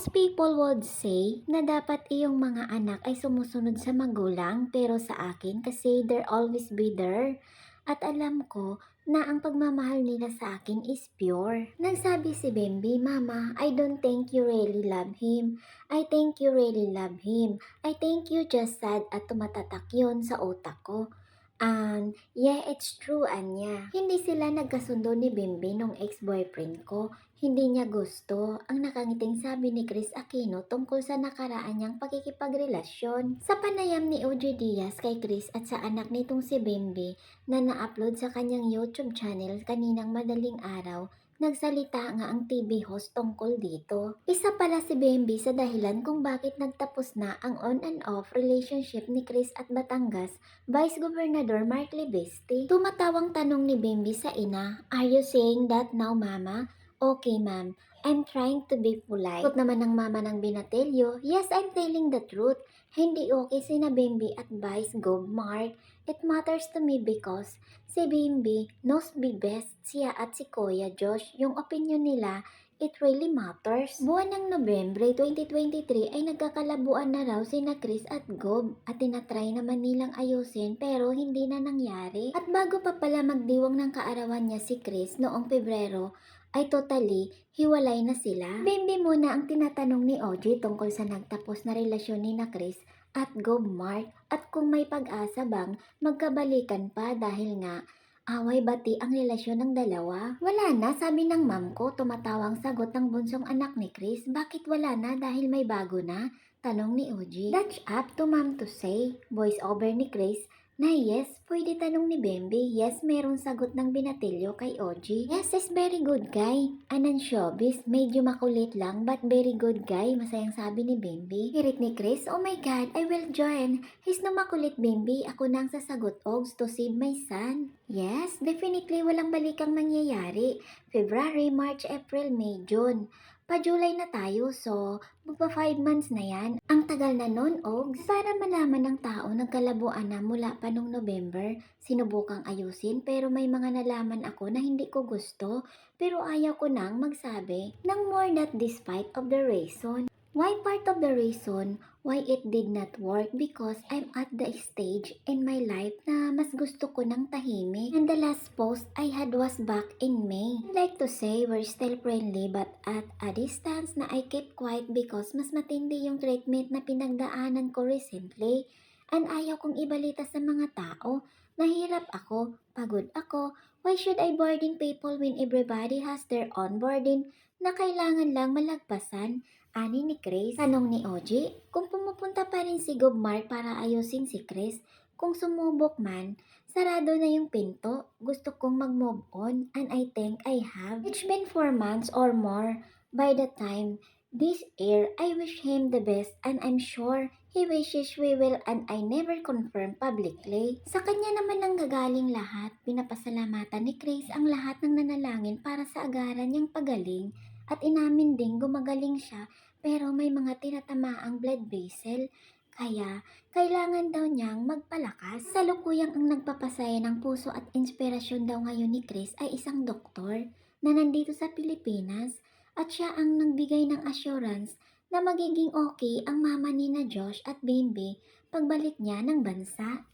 Most people would say na dapat iyong mga anak ay sumusunod sa magulang pero sa akin kasi they're always be there. At alam ko na ang pagmamahal nila sa akin is pure. Nagsabi si Bambi, Mama, I don't think you really love him. I think you really love him. I think you just sad at tumatatak yun sa utak ko. And yeah, it's true, Anya. Hindi sila nagkasundo ni Bimbi nung ex-boyfriend ko. Hindi niya gusto ang nakangiting sabi ni Chris Aquino tungkol sa nakaraan niyang pakikipagrelasyon. Sa panayam ni OG Diaz kay Chris at sa anak nitong si Bimbi na na-upload sa kanyang YouTube channel kaninang madaling araw, nagsalita nga ang TV host tungkol dito. Isa pala si Bambi sa dahilan kung bakit nagtapos na ang on and off relationship ni Chris at Batangas Vice Governor Mark Libeste. Tumatawang tanong ni Bambi sa ina, Are you saying that now, Mama? Okay, ma'am. I'm trying to be polite. Sagot naman ng mama ng binatelyo, Yes, I'm telling the truth. Hindi okay sina Bimbi at Vice Gov Mark. It matters to me because si Bimbi knows me best siya at si Kuya Josh. Yung opinion nila, it really matters. Buwan ng Nobyembre 2023 ay nagkakalabuan na raw sina Chris at Gob at tinatry naman nilang ayusin pero hindi na nangyari. At bago pa pala magdiwang ng kaarawan niya si Chris noong Pebrero, ay totally hiwalay na sila. Bimbi muna ang tinatanong ni OG tungkol sa nagtapos na relasyon ni na Chris at Gob Mark at kung may pag-asa bang magkabalikan pa dahil nga away bati ang relasyon ng dalawa. Wala na, sabi ng ma'am ko, tumatawang sagot ng bunsong anak ni Chris. Bakit wala na dahil may bago na? Tanong ni OG. That's up to ma'am to say. Voice over ni Chris na yes, pwede tanong ni Bembe. Yes, meron sagot ng binatilyo kay OG. Yes, is very good guy. Anan showbiz, medyo makulit lang but very good guy. Masayang sabi ni Bembe. Hirit ni Chris, oh my god, I will join. He's no makulit Bembe. Ako nang sasagot Ogs to save my son. Yes, definitely walang balikang mangyayari. February, March, April, May, June. Pa-July na tayo, so magpa 5 months na yan. Ang tagal na nun, Ogs. Para malaman ng tao nagkalabuan na mula pa nung November, sinubukang ayusin pero may mga nalaman ako na hindi ko gusto pero ayaw ko nang magsabi ng more that despite of the reason. Why part of the reason why it did not work because I'm at the stage in my life na mas gusto ko ng tahimik. And the last post I had was back in May. I'd like to say we're still friendly but at a distance na I kept quiet because mas matindi yung treatment na pinagdaanan ko recently. And ayaw kong ibalita sa mga tao. Nahirap ako, pagod ako. Why should I burden people when everybody has their own burden na kailangan lang malagpasan? Ani ni Chris. Tanong ni Oji, kung pumupunta pa rin si Gob Mark para ayusin si Chris, kung sumubok man, sarado na yung pinto. Gusto kong mag-move on and I think I have. It's been 4 months or more by the time this air. I wish him the best and I'm sure he wishes we will and I never confirm publicly. Sa kanya naman ang gagaling lahat. Pinapasalamatan ni Chris ang lahat ng nanalangin para sa agaran niyang pagaling at inamin ding gumagaling siya pero may mga tinatamaang blood vessel. Kaya, kailangan daw niyang magpalakas. Salukuyang ang nagpapasaya ng puso at inspirasyon daw ngayon ni Chris ay isang doktor na nandito sa Pilipinas at siya ang nagbigay ng assurance na magiging okay ang mama ni na Josh at Bimbi pagbalik niya ng bansa.